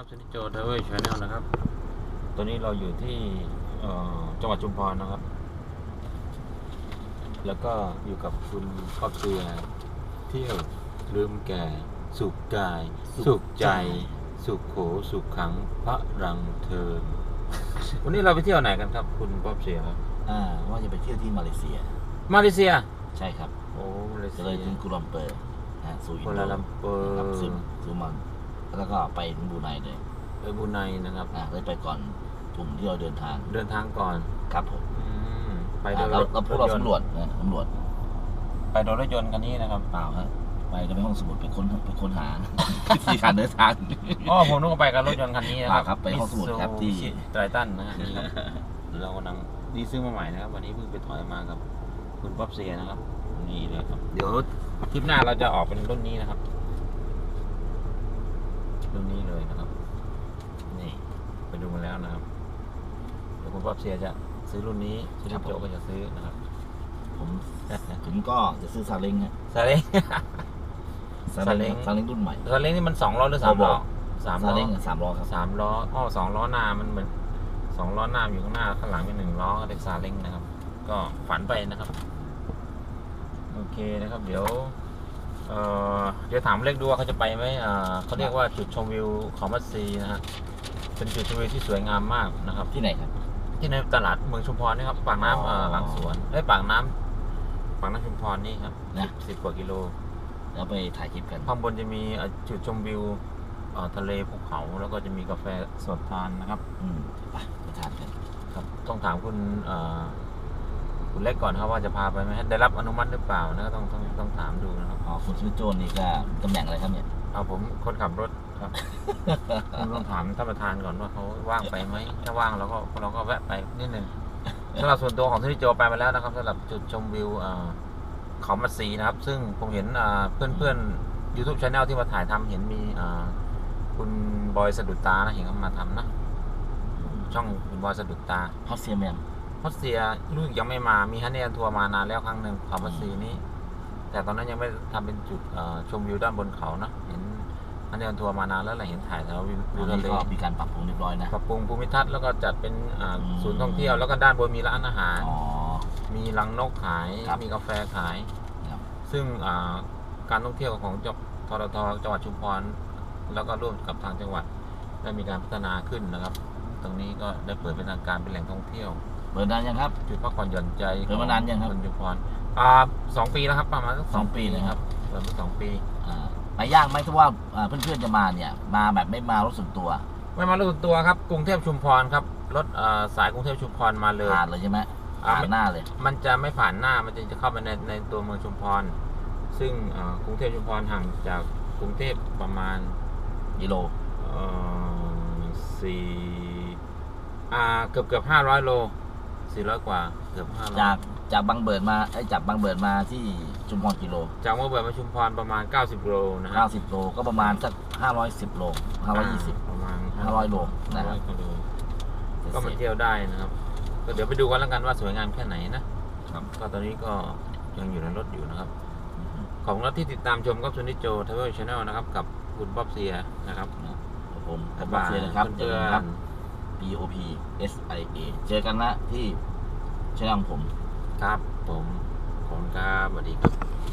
ครับชนิดโจทาวเวอร์ชาแนลนะครับ ตอนนี้เราอยู่ที่เอ่อจังหวัดชุมพรนะครับ แล้วก็อยู่กับคุณครอบเสือเที่ยวลืมแก่ สุขกาย สุขใจ สุขโข สุขขังพระรังเทินวันนี้เราไปเที่ยวไหนกันครับ คุณป๊อบเสียครับ อ่า ว่าจะไปเที่ยวที่มาเลเซีย มาเลเซีย ใช่ครับ โอ้มาเลจะเซียเลยถึงกุลัมเปอร์อ่าสู่อินกัวโดลาลัมเปอร์ครับซึ่งซึ่งมัน แล้วก็ไปถึงบรูไนเลยไปบรูไนนะครับ อ่าเลยไปก่อนกลุ่มที่เราเดินทางเดินทางก่อนครับผมอืมไปโดอ่ายเราเราพวกเราสำรวจนะสำรวจ ไปโดยรถยนต์คันนี้นะครับเปล่าฮะไปกันไปห้องสมุดไปค้นไปค้นหาวิธีการเดินทางอ๋อผมนึกว่าไปกับรถยนต์คันนี้นะครัอ่าครับไปห้องสมุดครับที่ไตรตันนะฮะนี่ครับเรากำลังดีซื้อมาใหม่นะครับ วันนี้เพิ่งไปถอยมากับคุณป๊อบเซียนะครับนี่เลยครับ เดี๋ยวทริปหน้าเราจะออกเป็นรุ่นนี้นะครับ รุ่นนี้เลยนะครับ นี่ไปดูมาแล้วนะครับ เดี๋ยวคุณป๊อบเซียจะซื้อรุ่นนี้ชิลิโจก็จะซื้อนะครับผมถึงก็จะซื้อซาเล้งฮะซาเล้ง ซาซาเล้เล้งงซาเล้งรุ่นใหม่ ซาเล้งนี่มันสองล้อหรือสามล้อสามซาล้อเล้งสามล้อครับ สามล้ออ๋อสองล้อหน้ามันเหมือนสองล้อหน้าอยู่ข้างหน้าข้างหลังเป็นหนึ่งล้อเรียกซาเล้งนะครับ ก็ฝันไปนะครับ โอเคนะครับ เดี๋ยว เอ่อ เดี๋ยวถามเล็กดูว่าเขาจะไปไหมอ่าเขาเรียกว่าจุดชมวิวเขามัดซีนะฮะเป็นจุดชมวิวที่สวยงามมากนะครับ ที่ไหนครับ ที่ในตลาดเมืองชุมพรนะครับปากน้ำอ๋อเอ่อหลังสวนเอ้ยปากน้ำปากน้ำชุมพรนี่ครับนะ สิบกว่ากิโลแล้วไปถ่ายคลิปกันข้างบนจะมีเอ่อจุดชมวิวเอ่อทะเลภูเขาแล้วก็จะมีกาแฟสดทานนะครับ อืมไปไปทานกัน ครับต้องถามคุณเอ่อ คุณเล็กก่อนครับว่าจะพาไปไหมได้รับอนุมัติหรือเปล่านะก็ต้องต้องต้องถามดูนะครับอ๋อคุณชิมิโจนนี่ก็ตำแหน่งอะไรครับเนี่ยเอาผมคนขับรถครับคุณต้องถามท่านประธานก่อนว่าเขาว่างไปไหมถ้าว่างเราก็เราก็แวะไปนิดนึงสำหรับส่วนตัวของที่โจไปมาแล้วนะครับสำหรับจุดชมวิวเอ่อเขามัดสีนะครับ ซึ่งผมเห็นเพื่อนเพื่อนๆ YouTube Channel ที่มาถ่ายทำเห็นมีอ่าคุณบอยสะดุดตานะเห็นเขามาทำนะช่องคุณบอยสะดุดตาฮอตเซียแมน รัสเซียรู้สึกยังไม่มามีฮันเนียนทัวร์มานานแล้วครั้งหนึ่งเขารัสเซียนี้ แต่ตอนนั้นยังไม่ทำเป็นจุดเอ่อชมวิวด้านบนเขานะเห็นฮันเนียนทัวร์มานานแล้วแหละเห็นถ่ายแถววิวตวิอวนทะนี้เลก็มีการปรับปรุงเรียบร้อยนะปรับปรุงภูมิทัศน์แล้วก็จัดเป็นอ่าอืมศูนย์ท่องเที่ยวแล้วก็ด้านบนมีร้านอาหารอ๋อมีรังนกขายครับมีกาแฟขายครับซึ่งอ่าการท่องเที่ยวของจทททจังหวัดชุมพรแล้วก็ร่วมกับทางจังหวัดได้มีการพัฒนาขึ้นนะครับ ตรงนี้ก็ได้เปิดเป็นทางการเป็นแหล่งท่องเที่ยว เปิดนานยังครับ จุดพักผ่อนหย่อนใจเปิดมานานยังครับนชุมพรอ่าสองปีแล้วครับประมาณสักสองปีนะครับ เปิดมาสองปีอ่าไปยากไหมถ้าว่าอ่าเพื่อนๆจะมาเนี่ย มาแบบไม่มารถส่วนตัว ไม่มารถส่วนตัวครับ กรุงเทพชุมพรครับ รถอ่าสายกรุงเทพชุมพรมาเลยผ่านเลยใช่ไหมอ่าผ่านหน้าเลย มันจะไม่ผ่านหน้า มันจะจะเข้าไปในในตัวเมืองชุมพร ซึ่งอ่ากรุงเทพชุมพรห่างจากกรุงเทพประมาณกิโลเอ่อสี่อ่าเกือบเกือบห้าร้อยโล สี่ร้อยกว่าเกือบห้าร้อยจากจากบางเบิดมาไอ้ยจากบางเบิดมาที่ชุมพรกิโลจากเมื่อเบิดมาชุมพรประมาณ 90โลนะฮะ90โลก็ประมาณสัก510โล520 ประมาณ500โลนะครั500บกิโลก็มาเที่ยวได้นะครับ ก็เดี๋ยวไปดูกันแล้วกันว่าสวยงามแค่ไหนนะครับ ก็ตอนนี้ก็ยังอยู่ในรถอยู่นะครับ ขอบคุณครับที่ติดตามชมครับซุนิโจทาวเวลชาแนลนะครับ กับคุณบ๊อบเซียนะครับครับผมผมบ๊ายบับากยเซียนะครับเจเพื่ออกันครับน BOP S I A เจอกันนะที่ช่องผม ครับผมขอบคุณครับสวัสดีครับ